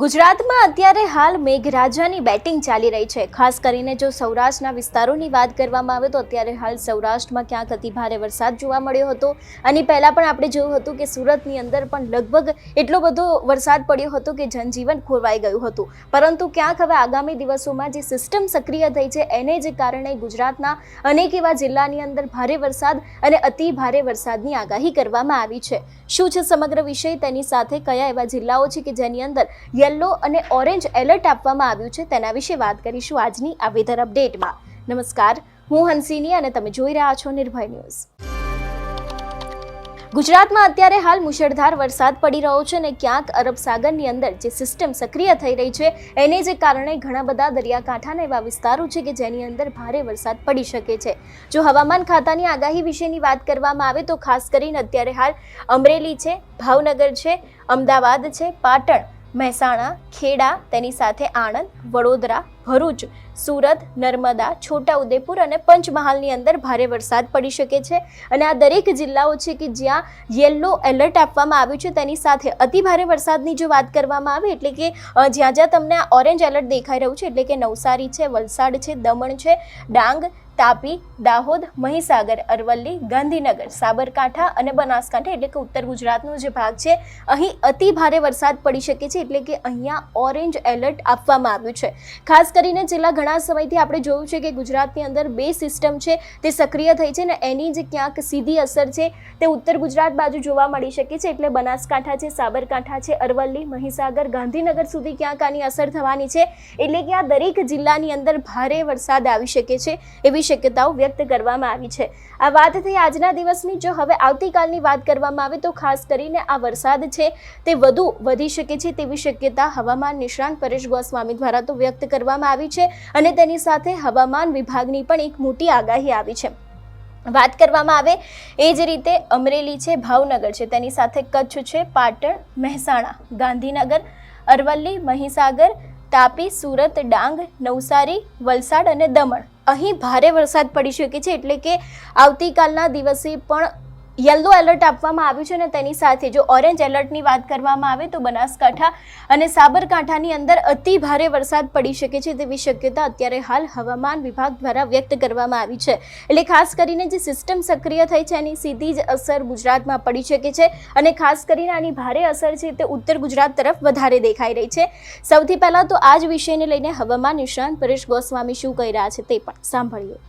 ગુજરાતમાં અત્યારે હાલ મેઘરાજાની બેટિંગ ચાલી રહી છે. ખાસ કરીને જો સૌરાષ્ટ્રના વિસ્તારોની વાત કરવામાં આવે તો અત્યારે હાલ સૌરાષ્ટ્રમાં ક્યાંક અતિ ભારે વરસાદ જોવા મળ્યો હતો. અને પહેલાં પણ આપણે જોયું હતું કે સુરતની અંદર પણ લગભગ એટલો બધો વરસાદ પડ્યો હતો કે જનજીવન ખોરવાઈ ગયું હતું. પરંતુ ક્યાંક હવે આગામી દિવસોમાં જે સિસ્ટમ સક્રિય થઈ છે એને જ કારણે ગુજરાતના અનેક એવા જિલ્લાની અંદર ભારે વરસાદ અને અતિ ભારે વરસાદની આગાહી કરવામાં આવી છે. શું છે સમગ્ર વિષય? તેની સાથે કયા એવા જિલ્લાઓ છે કે જેની અંદર યલો અને ઓરેન્જ એલર્ટ આપવામાં આવ્યું છે. તેના વિશે વાત કરીશું આજની આ વેધર અપડેટમાં. નમસ્કાર, હું હંસિની અને તમે જોઈ રહ્યા છો નિર્ભય ન્યૂઝ. ગુજરાતમાં અત્યારે હાલ મુશળધાર વરસાદ પડી રહ્યો છે અને ક્યાંક અરબ સાગરની અંદર જે સિસ્ટમ સક્રિય થઈ રહી છે, એને જે કારણે ઘણા બધા દરિયાકાંઠાના એવા વિસ્તારો છે કે જેની અંદર ભારે વરસાદ પડી શકે છે. જો હવામાન ખાતાની આગાહી વિશેની વાત કરવામાં આવે તો ખાસ કરીને અત્યારે હાલ અમરેલી છે, ભાવનગર છે, અમદાવાદ છે, પાટણ મહેસાણા ખેડા તેની સાથે આણંદ વડોદરા ભરૂચ સુરત, નર્મદા, છોટાઉદેપુર અને પંચમહાલની અંદર ભારે વરસાદ પડી શકે છે. અને આ દરેક જિલ્લાઓ છે કે જ્યાં યલો એલર્ટ આપવામાં આવ્યું છે, તેની સાથે અતિ ભારે વરસાદની જો વાત કરવામાં આવે, એટલે કે જ્યાં જ્યાં તમને ઓરેન્જ એલર્ટ દેખાઈ રહ્યું છે, એટલે કે નવસારી છે, વલસાડ છે, દમણ છે, ડાંગ, તાપી, દાહોદ, મહીસાગર, અરવલ્લી, ગાંધીનગર, સાબરકાંઠા અને બનાસકાંઠા, એટલે કે ઉત્તર ગુજરાતનો જે ભાગ છે, અહીં અતિ ભારે વરસાદ પડી શકે છે, એટલે કે અહીંયા ઓરેન્જ એલર્ટ આપવામાં આવ્યું છે. ખાસ કરીને છેલ્લા ઘણા સમયથી આપણે જોયું છે કે ગુજરાતની અંદર બે સિસ્ટમ છે, તે સક્રિય થઈ છે ને એની જે ક્યાંક સીધી અસર છે. તે ઉત્તર ગુજરાત બાજુ જોવા મળી શકે છે, એટલે બનાસકાંઠા છે, સાબરકાંઠા છે, અરવલ્લી, મહીસાગર, ગાંધીનગર સુધી ક્યાંક આની અસર થવાની છે, એટલે કે આ દરેક જિલ્લાની અંદર ભારે વરસાદ આવી શકે છે, એવી શક્યતાઓ વ્યક્ત કરવામાં આવી છે. આ વાત થઈ આજના દિવસની, જો હવે આવતીકાલની વાત કરવામાં આવે તો ખાસ કરીને આ વરસાદ છે, તે વધુ વધી શકે છે તેવી શક્યતા હવામાન નિષ્ણાંત પરેશ ગોસ્વામી દ્વારા તો વ્યક્ત કરવામાં આવી છે. અને તેની સાથે હવામાન વિભાગની પણ એક મોટી આગાહી આવી છે. વાત કરવામાં આવે એ જ રીતે અમરેલી છે, ભાવનગર છે, તેની સાથે કચ્છ છે, પાટણ, મહેસાણા, ગાંધીનગર, અરવલ્લી, મહીસાગર, તાપી, સુરત, ડાંગ, નવસારી, વલસાડ અને દમણ. અહીં ભારે વરસાદ પડી શકે છે, એટલે કે આવતીકાલના દિવસે પણ યલો એલર્ટ આપવામાં આવ્યું છે અને તેની સાથે જો ઓરેન્જ એલર્ટની વાત કરવામાં આવે તો બનાસકાંઠા અને સાબરકાંઠાની અંદર અતિ ભારે વરસાદ પડી શકે છે તેવી શક્યતા અત્યારે હાલ હવામાન વિભાગ દ્વારા વ્યક્ત કરવામાં આવી છે. એટલે ખાસ કરીને જે સિસ્ટમ સક્રિય થઈ છે એની સીધી જ અસર ગુજરાતમાં પડી શકે છે અને ખાસ કરીને આની ભારે અસર છે તે ઉત્તર ગુજરાત તરફ વધારે દેખાઈ રહી છે. સૌથી પહેલાં તો આ જ વિષયને લઈને હવામાન નિષ્ણાંત પરેશ ગોસ્વામી શું કહી રહ્યા છે તે પણ સાંભળીએ.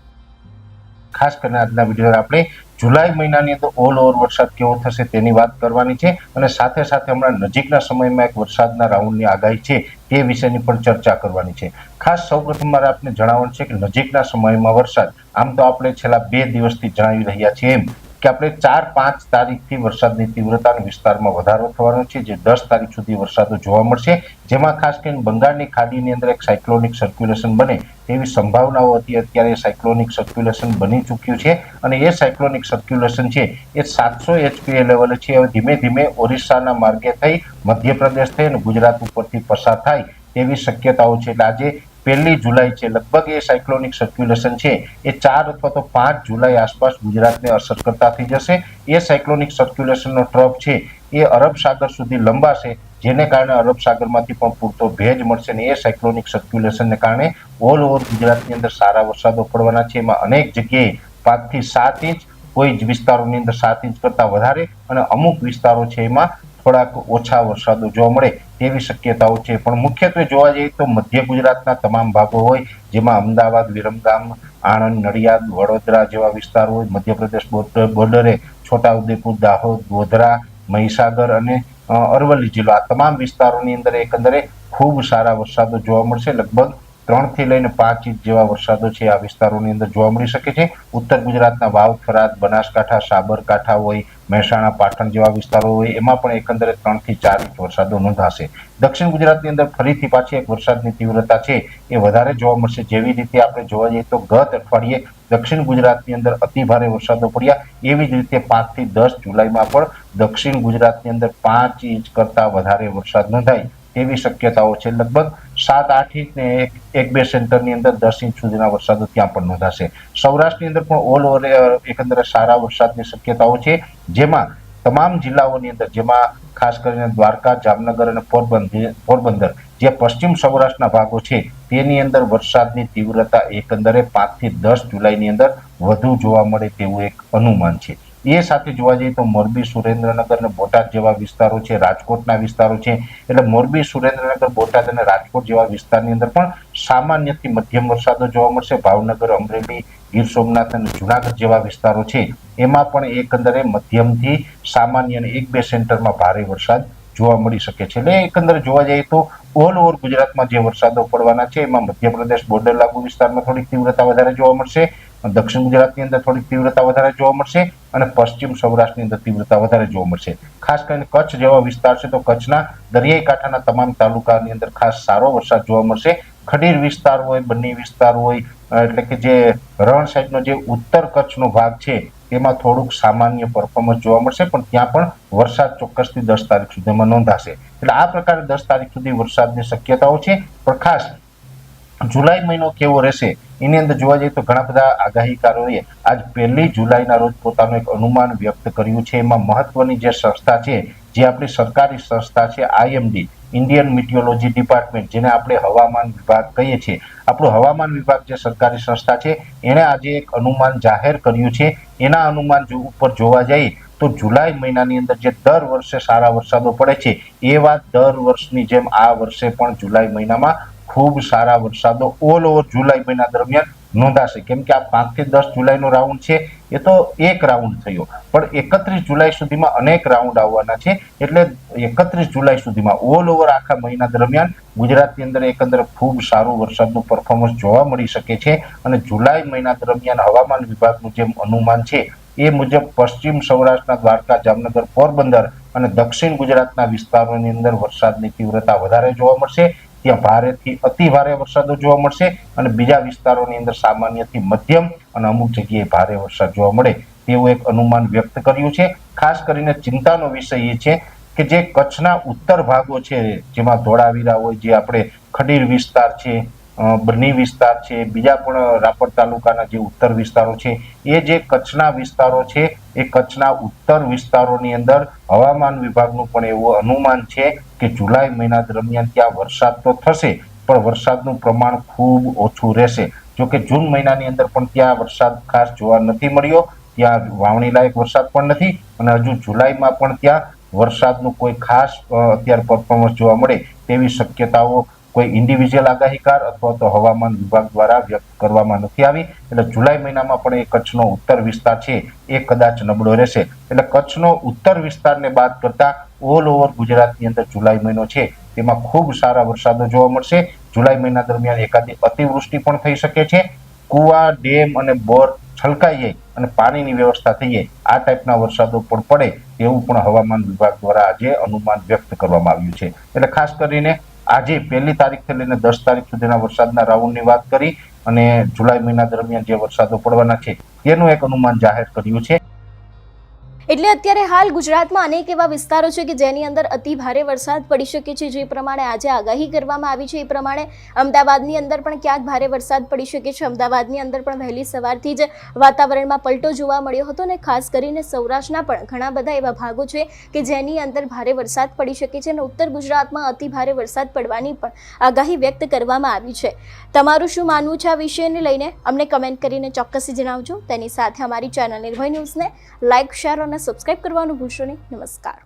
ખાસ કરીને આજના વીડિયો આપણે જુલાઈ મહિનાની અંદર ઓલ ઓવર વરસાદ કેવો થશે તેની વાત કરવાની છે અને સાથે સાથે હમણાં નજીકના સમયમાં એક વરસાદના રાઉન્ડની આગાહી છે તે વિશેની પણ ચર્ચા કરવાની છે. ખાસ સૌપ્રથમ મારે આપને જણાવવાનું છે કે નજીકના સમયમાં વરસાદ, આમ તો આપણે છેલ્લા બે દિવસથી જણાવી રહ્યા છીએ એમ. કે આપણે ચાર, પાંચ તારીખથી વરસાદની તીવ્રતા વિસ્તારમાં વધારો થવાનો છે, જે દસ તારીખ સુધી વરસાદો જોવા મળશે. જેમાં ખાસ કરીને બંગાળની ખાડીની અંદર એક સાયક્લોનિક સર્ક્યુલેશન બને તેવી સંભાવનાઓ હતી અત્યારે સાયક્લોનિક સર્ક્યુલેશન બની ચૂક્યું છે. અને એ સાયક્લોનિક સર્ક્યુલેશન છે, એ સાતસો એચપીએ લેવલે છે. હવે ધીમે ધીમે ઓરિસ્સાના માર્ગે થઈ, મધ્યપ્રદેશ થઈ અને ગુજરાત ઉપરથી પસાર થાય તેવી શક્યતાઓ છે. એટલે આજે પહેલી જુલાઈ છે. લગભગ એ સાયક્લોનિક સર્ક્યુલેશન છે. એ ચાર અથવા તો પાંચ જુલાઈ આસપાસ ગુજરાતને અસર કરતા થઈ જશે. એ સાયક્લોનિક સર્ક્યુલેશનનો ટ્રફ છે. એ અરબ સાગર સુધી લંબાશે, જેને કારણે અરબ સાગરમાંથી પણ પૂરતો ભેજ મળશે અને એ સાયક્લોનિક સર્ક્યુલેશનને કારણે ઓલ ઓવર ગુજરાતની અંદર સારા વરસાદો પડવાના છે. એમાં અનેક જગ્યાએ પાંચથી સાત ઇંચ, કોઈ જ વિસ્તારોની અંદર સાત ઇંચ કરતાં વધારે અને અમુક વિસ્તારો છે એમાં થોડાક ઓછા વરસાદો જોવા મળે તેવી શક્યતાઓ છે. પણ મુખ્યત્વે જોવા જઈએ તો મધ્ય ગુજરાતના તમામ ભાગો હોય, જેમાં અમદાવાદ, વિરમગામ, આણંદ, નડિયાદ, વડોદરા જેવા વિસ્તારો હોય, મધ્યપ્રદેશ બોર્ડર છોટાઉદેપુર, દાહોદ, ગોધરા, મહીસાગર અને અરવલ્લી જિલ્લો આ તમામ વિસ્તારોની અંદર એકંદરે ખૂબ સારા વરસાદો જોવા મળશે. લગભગ ત્રણથી લઈને પાંચ ઇંચ જેવા વરસાદો છે આ વિસ્તારોની અંદર જોવા મળી શકે છે. ઉત્તર ગુજરાતના વાવ થરાદ બનાસકાંઠા, સાબરકાંઠા હોય, મહેસાણા, પાટણ જેવા વિસ્તારો હોય, એમાં પણ એકંદરે ત્રણથી ચાર ઇંચ વરસાદો નોંધાશે. દક્ષિણ ગુજરાતની અંદર ફરીથી પાછી એક વરસાદની તીવ્રતા છે એ વધારે જોવા મળશે. જેવી રીતે આપણે જોવા જઈએ તો ગત અઠવાડિયે દક્ષિણ ગુજરાતની અંદર અતિ ભારે વરસાદો પડ્યા. એવી જ રીતે પાંચથી દસ જુલાઈમાં પણ દક્ષિણ ગુજરાતની અંદર પાંચ ઇંચ કરતા વધારે વરસાદ નોંધાય. તેવી શક્યતાઓ છે. લગભગ સાત, આઠ ઇંચ ને એક એક બે સેન્ટરની અંદર દસ ઇંચ સુધીના વરસાદો ત્યાં પણ નોંધાશે. સૌરાષ્ટ્રની અંદર પણ ઓલ ઓવર એકંદરે સારા વરસાદની શક્યતાઓ છે. જેમાં તમામ જિલ્લાઓની અંદર, જેમાં ખાસ કરીને દ્વારકા, જામનગર અને પોરબંદર પોરબંદર, જે પશ્ચિમ સૌરાષ્ટ્રના ભાગો છે, તેની અંદર વરસાદની તીવ્રતા એકંદરે પાંચથી દસ જુલાઈની અંદર વધુ જોવા મળે તેવું એક અનુમાન છે. એ સાથે જોવા જઈએ તો મોરબી, સુરેન્દ્રનગર અને બોટાદ જેવા વિસ્તારો છે, રાજકોટના વિસ્તારો છે. એટલે મોરબી, સુરેન્દ્રનગર, બોટાદ અને રાજકોટ જેવા વિસ્તારની અંદર પણ સામાન્યથી મધ્યમ વરસાદો જોવા મળશે. ભાવનગર, અમરેલી, ગીર સોમનાથ અને જુનાગઢ જેવા વિસ્તારો છે. એમાં પણ એકંદરે મધ્યમથી સામાન્ય અને એક બે સેન્ટરમાં ભારે વરસાદ જોવા મળી શકે છે. એટલે એકંદરે જોવા જઈએ તો ઓલ ઓવર ગુજરાતમાં જે વરસાદો પડવાના છે, એમાં મધ્યપ્રદેશ, બોર્ડર લાગુ વિસ્તારમાં થોડીક તીવ્રતા વધારે જોવા મળશે. દક્ષિણ ગુજરાતની અંદર થોડીક તીવ્રતા વધારે જોવા મળશે અને પશ્ચિમ સૌરાષ્ટ્રની અંદર તીવ્રતા વધારે જોવા મળશે. ખાસ કરીને કચ્છ જેવા વિસ્તાર છે તો કચ્છના દરિયાઈ કાંઠાના તમામ તાલુકાની અંદર ખાસ સારો વરસાદ જોવા મળશે. ખડીર વિસ્તાર હોય, બન્ની વિસ્તાર હોય એટલે કે જે રણ સાઈડનો જે ઉત્તર કચ્છનો ભાગ છે તેમાં થોડુંક સામાન્ય પરફોર્મન્સ જોવા મળશે, પણ ત્યાં પણ વરસાદ ચોક્કસથી દસ તારીખ સુધીમાં નોંધાશે. એટલે આ પ્રકારે દસ તારીખ સુધી વરસાદની શક્યતાઓ છે. પણ ખાસ જુલાઈ મહિનો કેવો રહેશે એની અંદર જોવા જઈએ તો ઘણા બધા આગાહીકારોએ આજ પહેલી જુલાઈના રોજ પોતાનું એક અનુમાન વ્યક્ત કર્યું છે. એમાં મહત્વની જે સંસ્થા છે, જે આપણી સરકારી સંસ્થા છે, આઈએમડી, ઇન્ડિયન મિટિયોલોજી ડિપાર્ટમેન્ટ, જેને આપણે હવામાન વિભાગ કહીએ છીએ. આપણું હવામાન વિભાગ જે સરકારી સંસ્થા છે, એણે આજે એક અનુમાન જાહેર કર્યું છે. એના અનુમાન ઉપર જોવા જઈએ તો જુલાઈ મહિનાની અંદર જે દર વર્ષે સારા વરસાદો પડે છે, એ વાત દર વર્ષની જેમ આ વર્ષે પણ જુલાઈ મહિનામાં ખૂબ સારા વરસાદો ઓલ ઓવર જુલાઈ મહિના દરમિયાન નોંધાશે. કેમ કે આ પાંચથી દસ જુલાઈનો રાઉન્ડ છે, એ તો એક રાઉન્ડ થયો. પણ એકત્રીસ જુલાઈ સુધીમાં અનેક રાઉન્ડ આવવાના છે, એટલે એકત્રીસ જુલાઈ સુધીમાં ઓલ ઓવર આખા મહિના દરમિયાન ગુજરાતની અંદર એકંદરે ખૂબ સારું વરસાદનું પરફોર્મન્સ જોવા મળી શકે છે અને જુલાઈ મહિના દરમિયાન હવામાન વિભાગનું જે અનુમાન છે, એ મુજબ પશ્ચિમ સૌરાષ્ટ્રના દ્વારકા, જામનગર, પોરબંદર અને દક્ષિણ ગુજરાતના વિસ્તારોની અંદર વરસાદની તીવ્રતા વધારે જોવા મળશે. ત્યાં ભારેથી અતિ ભારે વરસાદો જોવા મળશે અને બીજા વિસ્તારોની અંદર સામાન્યથી મધ્યમ અને અમુક જગ્યાએ ભારે વરસાદ જોવા મળે તેવું એક અનુમાન વ્યક્ત કર્યું છે. ખાસ કરીને ચિંતાનો વિષય એ છે કે જે કચ્છના ઉત્તર ભાગો છે, જેમાં ધોળાવીરા હોય, જે આપણે ખડીર વિસ્તાર છે બન્ની વિસ્તાર છે, બીજા પણ રાપર તાલુકાના જે ઉત્તર વિસ્તારો છે, એ જે કચ્છના વિસ્તારો છે, એ કચ્છના ઉત્તર વિસ્તારોની અંદર હવામાન વિભાગનું પણ એવું અનુમાન છે કે જુલાઈ મહિના દરમિયાન ત્યાં વરસાદ તો થશે, પણ વરસાદનું પ્રમાણ ખૂબ ઓછું રહેશે. જો કે જૂન મહિનાની અંદર પણ ત્યાં વરસાદ ખાસ જોવા નથી મળ્યો, ત્યાં વાવણી લાયક વરસાદ પણ નથી, અને હજુ જુલાઈમાં પણ ત્યાં વરસાદનું કોઈ ખાસ અત્યારે પરફોર્મન્સ જોવા મળે તેવી શક્યતાઓ કોઈ ઇન્ડિવિજ્યુઅલ આગાહીકાર અથવા તો હવામાન વિભાગ દ્વારા વ્યક્ત કરવામાં નથી આવી. એટલે જુલાઈ મહિનામાં પણ એ કચ્છનો ઉત્તર વિસ્તાર છે, એ કદાચ નબળો રહેશે. એટલે કચ્છનો ઉત્તર વિસ્તારને બાદ કરતા ઓલ ઓવર ગુજરાતની અંદર જુલાઈ મહિનો છે, તેમાં ખૂબ સારા વરસાદો જોવા મળશે. જુલાઈ મહિના દરમિયાન એકાદી અતિવૃષ્ટિ પણ થઈ શકે છે. કુવા, ડેમ અને બોર છલકાઈ જાય અને પાણીની વ્યવસ્થા થઈ જાય. આ ટાઈપના વરસાદો પણ પડે તેવું પણ હવામાન વિભાગ દ્વારા આજે અનુમાન વ્યક્ત કરવામાં આવ્યું છે. એટલે ખાસ કરીને આજે પહેલી તારીખથી લઈને દસ તારીખ સુધીના વરસાદના રાઉન્ડની વાત કરી અને જુલાઈ મહિના દરમિયાન જે વરસાદો પડવાના છે તેનું એક અનુમાન જાહેર કર્યું છે. એટલે અત્યારે હાલ ગુજરાતમાં અનેક એવા વિસ્તારો છે કે જેની અંદર અતિ ભારે વરસાદ પડી શકે છે, જે પ્રમાણે આજે આગાહી કરવામાં આવી છે. એ પ્રમાણે અમદાવાદની અંદર પણ ક્યાંક ભારે વરસાદ પડી શકે છે. અમદાવાદની અંદર પણ વહેલી સવારથી જ વાતાવરણમાં પલટો જોવા મળ્યો હતો અને ખાસ કરીને સૌરાષ્ટ્રના પણ ઘણા બધા એવા ભાગો છે કે જેની અંદર ભારે વરસાદ પડી શકે છે અને ઉત્તર ગુજરાતમાં અતિ ભારે વરસાદ પડવાની પણ આગાહી વ્યક્ત કરવામાં આવી છે. તમારું શું માનવું છે આ વિષયને લઈને? અમને કમેન્ટ કરીને ચોક્કસથી જણાવજો. તેની સાથે અમારી ચેનલ નિર્ભય ન્યૂઝને લાઇક શેર અને સબસ્ક્રાઇબ કરવાનું ભૂલશો નહીં. નમસ્કાર.